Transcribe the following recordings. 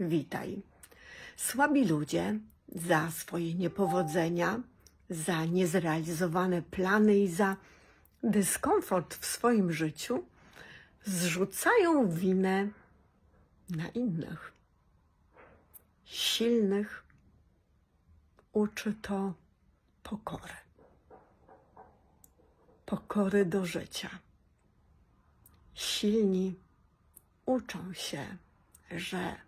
witaj. Słabi ludzie za swoje niepowodzenia, za niezrealizowane plany i za dyskomfort w swoim życiu zrzucają winę na innych. Silnych uczy to pokory. Pokory do życia. Silni uczą się, że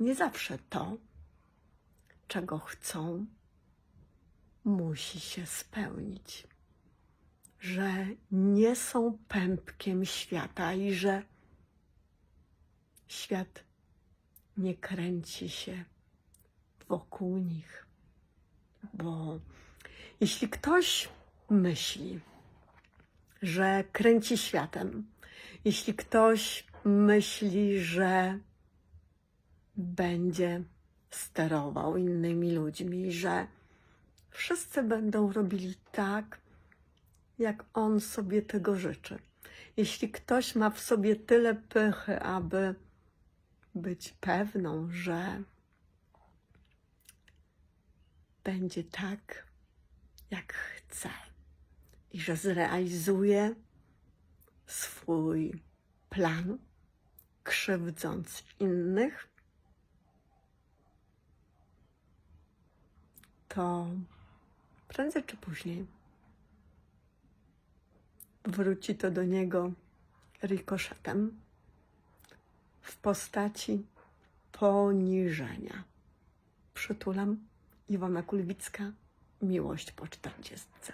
nie zawsze to, czego chcą, musi się spełnić. Że nie są pępkiem świata i że świat nie kręci się wokół nich. Bo jeśli ktoś myśli, że kręci światem, jeśli ktoś myśli, że będzie sterował innymi ludźmi, że wszyscy będą robili tak, jak on sobie tego życzy. Jeśli ktoś ma w sobie tyle pychy, aby być pewną, że będzie tak, jak chce i że zrealizuje swój plan, krzywdząc innych, to prędzej czy później wróci to do niego rikoszetem w postaci poniżenia. Przytulam Iwona Kulwicka, miłość po czterdziestce.